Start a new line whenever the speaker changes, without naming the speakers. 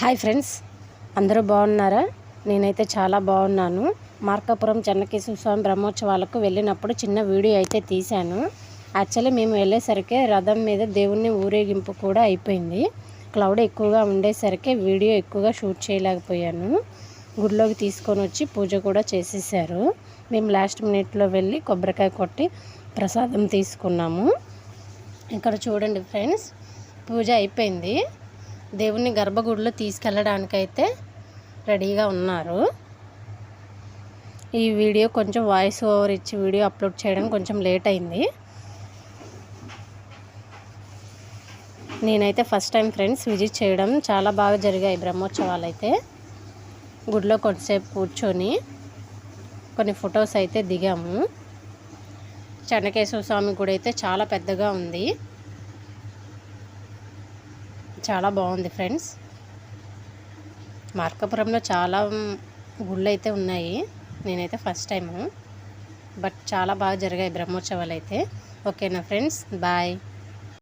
Hi friends అందరూ బాగున్నారా? నేనైతే చాలా బాగున్నాను. మార్కాపురం చెన్నకేశ్వర స్వామి బ్రహ్మోత్సవాలకు వెళ్ళినప్పుడు చిన్న వీడియో అయితే తీశాను. యాక్చువల్లీ మేము వెళ్ళేసరికి రథం మీద దేవుణ్ణి ఊరేగింపు కూడా అయిపోయింది. క్లౌడ్ ఎక్కువగా ఉండేసరికి వీడియో ఎక్కువగా షూట్ చేయలేకపోయాను. గుడిలోకి తీసుకొని వచ్చి పూజ కూడా చేసేసారు మేము లాస్ట్ మినిట్లో వెళ్ళి కొబ్బరికాయ కొట్టి ప్రసాదం తీసుకున్నాము. ఇక్కడ చూడండి ఫ్రెండ్స్ పూజ అయిపోయింది. దేవుని గర్భగుడిలో తీసుకెళ్ళడానికైతే రెడీగా ఉన్నారు. ఈ వీడియో కొంచెం వాయిస్ ఓవర్ ఇచ్చి వీడియో అప్లోడ్ చేయడం కొంచెం లేట్ అయింది. నేనైతే ఫస్ట్ టైం ఫ్రెండ్స్ విజిట్ చేయడం చాలా బాగా జరిగాయి బ్రహ్మోత్సవాలు అయితే గుడిలో కొంతసేపు కూర్చొని కొన్ని ఫొటోస్ అయితే దిగాము. చెన్నకేశ్వర స్వామి గుడి అయితే చాలా పెద్దగా ఉంది. చాలా బాగుంది ఫ్రెండ్స్. మార్కాపురంలో చాలా గుళ్ళు అయితే ఉన్నాయి. నేనైతే ఫస్ట్ టైము. బట్ చాలా బాగా జరిగాయి బ్రహ్మోత్సవాలు అయితే ఓకేనా ఫ్రెండ్స్? బాయ్.